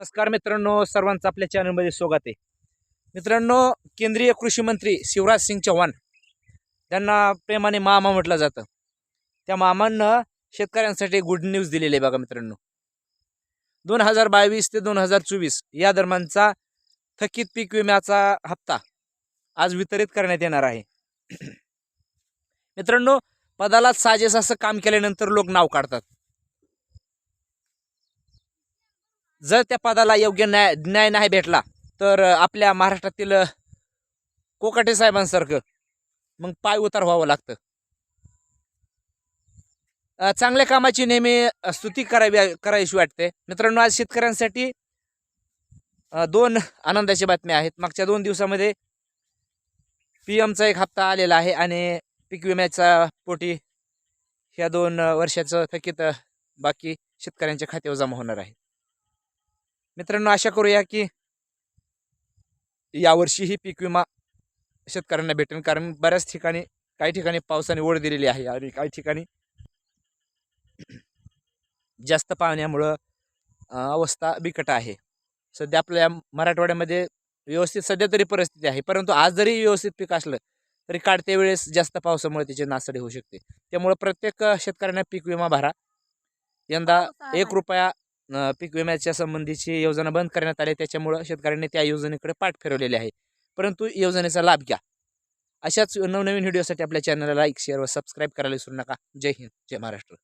नमस्कार मित्रांनो सर्वांचं आपल्या चॅनलमध्ये स्वागत आहे. मित्रांनो केंद्रीय कृषी मंत्री शिवराज सिंग चौहान त्यांना प्रेमाने मामा म्हटलं जातं. त्या मामांना शेतकऱ्यांसाठी गुड न्यूज दिलेली आहे बघा मित्रांनो. दोन हजार बावीस ते दोन हजार चोवीस या दरम्यानचा थकीत पीक विम्याचा हप्ता आज वितरित करण्यात येणार आहे. मित्रांनो पदाला साजेस असं काम केल्यानंतर लोक नाव काढतात. जर त्या पदाला योग्य न्याय न्याय नाही भेटला तर आपल्या महाराष्ट्रातील कोकाटे साहेबांसारखं मग पाय उतार व्हावं लागतं. चांगल्या कामाची नेहमी स्तुती करावी करायची वाटते. मित्रांनो आज शेतकऱ्यांसाठी दोन आनंदाच्या बातम्या आहेत. मागच्या दोन दिवसामध्ये पी एमचा एक हप्ता आलेला आहे आणि पीक विम्याचा पोटी ह्या दोन वर्षाचं थकीत बाकी शेतकऱ्यांच्या खात्यावर जमा होणार आहे. मित्रांनो आशा करूया की यावर्षीही पीक विमा शेतकऱ्यांना भेटेल. कारण बऱ्याच ठिकाणी काही ठिकाणी पावसाने ओढ दिलेली आहे आणि काही ठिकाणी जास्त पाण्यामुळं अवस्था बिकट आहे. सध्या आपल्या मराठवाड्यामध्ये व्यवस्थित सध्या तरी परिस्थिती आहे. परंतु आज जरी व्यवस्थित पीक असलं तरी काढत्या वेळेस जास्त पावसामुळे त्याची नासाडी होऊ शकते. त्यामुळं प्रत्येक शेतकऱ्यांना पीक विमा भरा. यंदा एक रुपया पीक विम्याच्या संबंधीची योजना बंद करण्यात आली. त्याच्यामुळं शेतकऱ्यांनी त्या योजनेकडे पाठ फिरवलेली आहे. परंतु योजनेचा लाभ घ्या. अशाच नवनवीन व्हिडिओसाठी आपल्या चॅनलला लाईक शेअर व सबस्क्राईब करायला विसरू नका. जय हिंद जय महाराष्ट्र.